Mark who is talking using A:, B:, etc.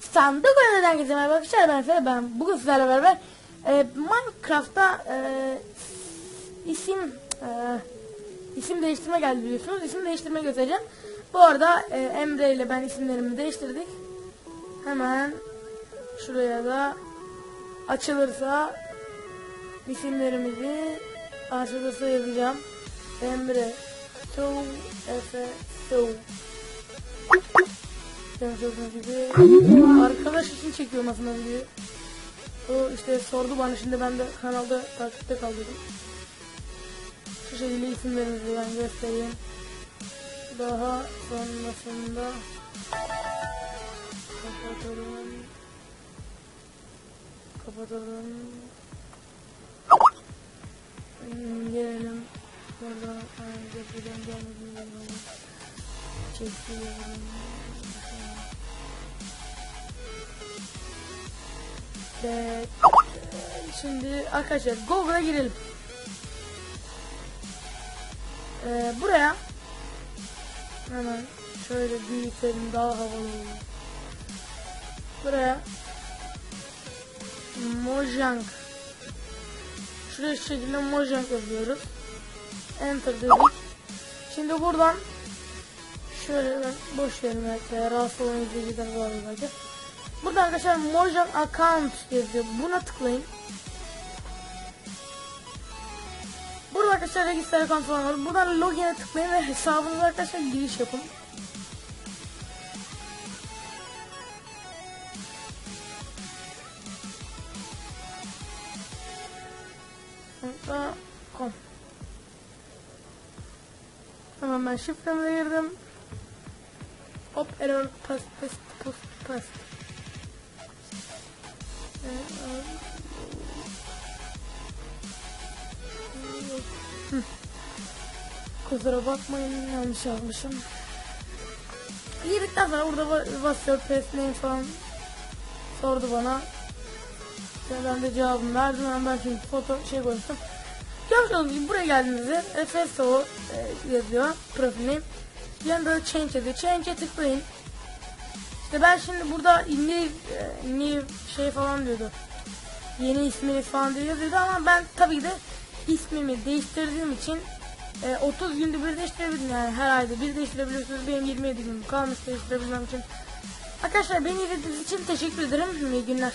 A: Sandık oynadan herkese merhaba arkadaşlar ben Efe ben bugün sizlerle beraber e, Minecraft'ta e, isim e, isim değiştirme geldi biliyorsunuz. İsim değiştirme göstereceğim. Bu arada e, Emre ile ben isimlerimi değiştirdik. Hemen şuraya da açılırsa isimlerimizi aşağıda yazacağım. Emre Tuğ Efe Tuğ Gördüğünüz gibi arkadaş için çekiyorum aslında videoyu. O işte sordu bana şimdi ben de kanalda takipte kaldırdım. Şu şekilde isimlerimizi ben göstereyim. Daha sonrasında kapatalım. Kapatalım. Gelelim. Burada çekiyorum. Ve şimdi arkadaşlar Google'a girelim. Ee, buraya hemen şöyle büyütelim daha havalı olur. Buraya Mojang Şuraya şu şekilde Mojang yazıyoruz. Enter dedik. Şimdi buradan şöyle ben boş verin belki rahatsız olan izleyiciler var belki. Burada arkadaşlar Mojang account yazıyor. Buna tıklayın. Burada arkadaşlar register account falan var. Buradan login'e tıklayın ve hesabınıza arkadaşlar giriş yapın. Com. Hemen ben şifremi girdim. Hop error pass pass pass pass. Hı. Kusura bakmayın yanlış yazmışım. Girdikten sonra burada ba- basıyor name falan sordu bana. Ben de cevabımı verdim. Hemen ben şimdi foto şey koymuştum. Görmüş olduğunuz gibi buraya geldiğinizde FSO e, yazıyor profilim. Yanında da change yazıyor. Change'e tıklayın. İşte ben şimdi burada new, e, new şey falan diyordu. Yeni ismini falan diye yazıyordu ama ben tabii de ismimi değiştirdiğim için e, 30 günde bir değiştirebilirim yani her ayda bir değiştirebiliyorsunuz. Benim 27 gün kalmış değiştirebilmem için. Arkadaşlar beni izlediğiniz için teşekkür ederim. İyi günler.